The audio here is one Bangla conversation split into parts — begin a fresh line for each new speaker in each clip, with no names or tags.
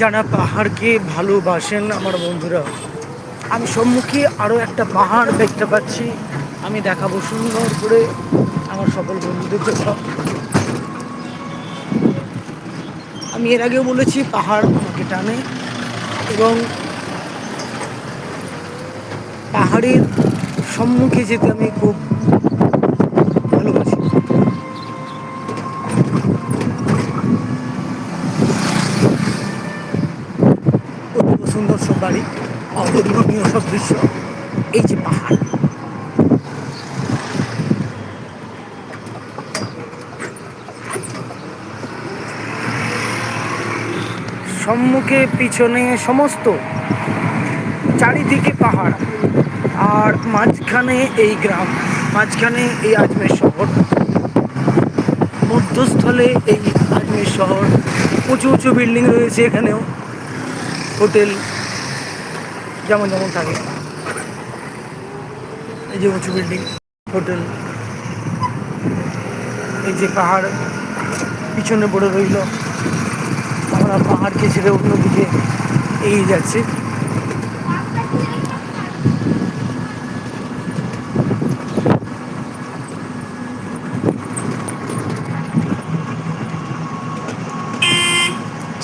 যারা পাহাড়কে ভালোবাসেন আমার বন্ধুরা। আমি সম্মুখে আরও একটা পাহাড় দেখতে পাচ্ছি। আমি দেখাবো সুন্দর করে আমার সকল বন্ধুদের আমি এর আগেও বলেছি, পাহাড় আমাকে টানে এবং পাহাড়ের সম্মুখে যেতে আমি খুব সুন্দর সব বাড়ি সব দৃশ্য, এই যে পাহাড়। সম্মুখে, পিছনে সমস্ত চারিদিকে পাহাড়, আর মাঝখানে এই গ্রাম, মাঝখানে এই আজমের শহর। মধ্যস্থলে এই আজমের শহর, উঁচু উঁচু বিল্ডিং রয়েছে এখানেও। হোটেল যেমন যেমন থাকে। এই যে উঁচু বিল্ডিং হোটেল। এই যে পাহাড়, পিছনে পড়ে রইল। আমরা পাহাড়কে ছেড়ে অন্যদিকে এগিয়ে যাচ্ছি।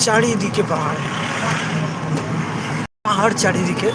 চারিদিকে পাহাড়। পাহাড় চারিদিকে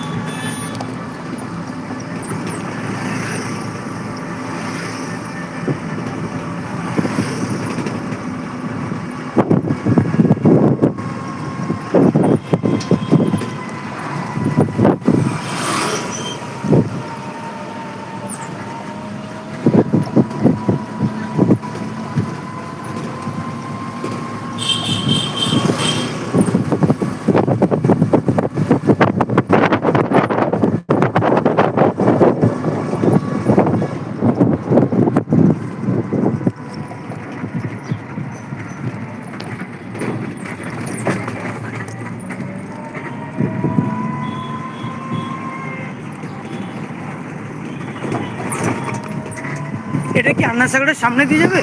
এটা কি আন্না সাগরের সামনে দিয়ে যাবে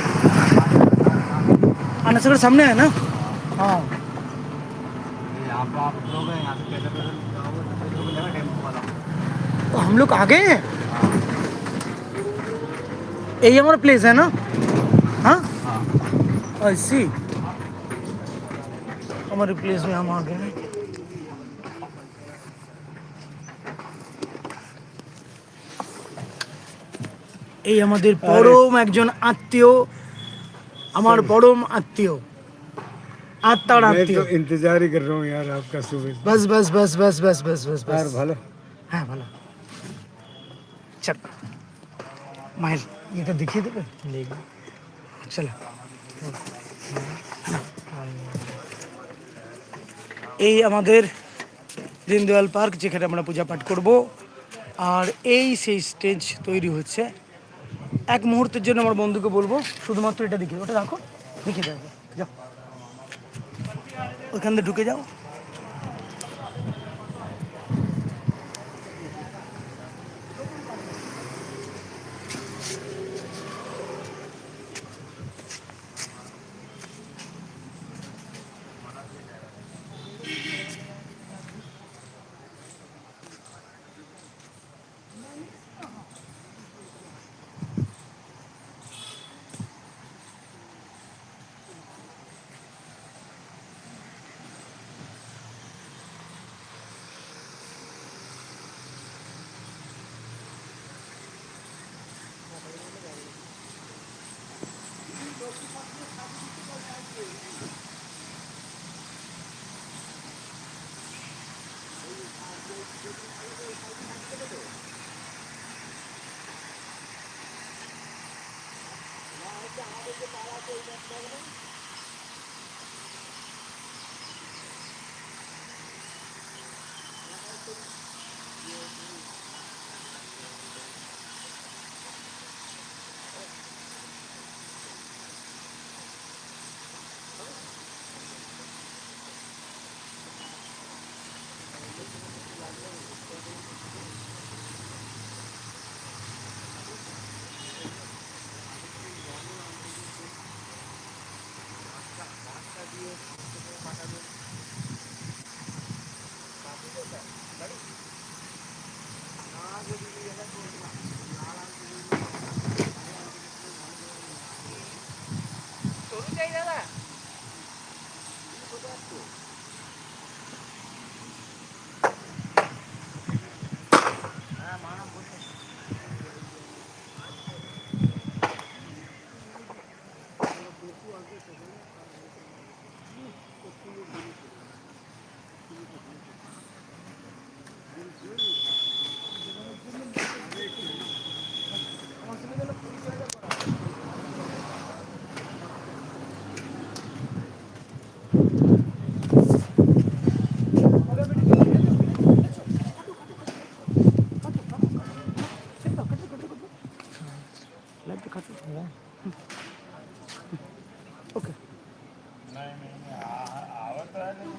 আন্না সাগরের সামনে है ना हाँ
यहाँ पे आप लोग हैं यहाँ से पैदल पैदल जाओगे तो फिर लोग लगा टेम्पो वाला
तो हम लोग आगे हैं यही हमारा प्लेस है ना हाँ
हाँ
ऐसी हमारे प्लेस में हम आ गए हैं এই আমাদের পরম একজন আত্মীয় আমার পরম আত্মীয় আত্মার
मैं
আত্মীয়
तो इंतजार ही कर रहा हूँ यार आपका सुबह से।
বাস বাস বাস বাস বাস বাস বাস বাস
यार ভালো
হ্যাঁ ভালো চল মায়ের এটা দেখিয়ে দেবে চলো এই আমাদের দীনদয়াল পার্ক যেখানে আমরা পূজা পাঠ করব আর এই সেই স্টেজ তৈরি হচ্ছে এক মুহূর্তের জন্য আমার বন্ধুকে বলব, শুধুমাত্র এটা দেখি, ওটা রাখো, দেখে যাবে যাও। ওখান দিয়ে ঢুকে যাও। আমাদের যে পাড়া আছে ওই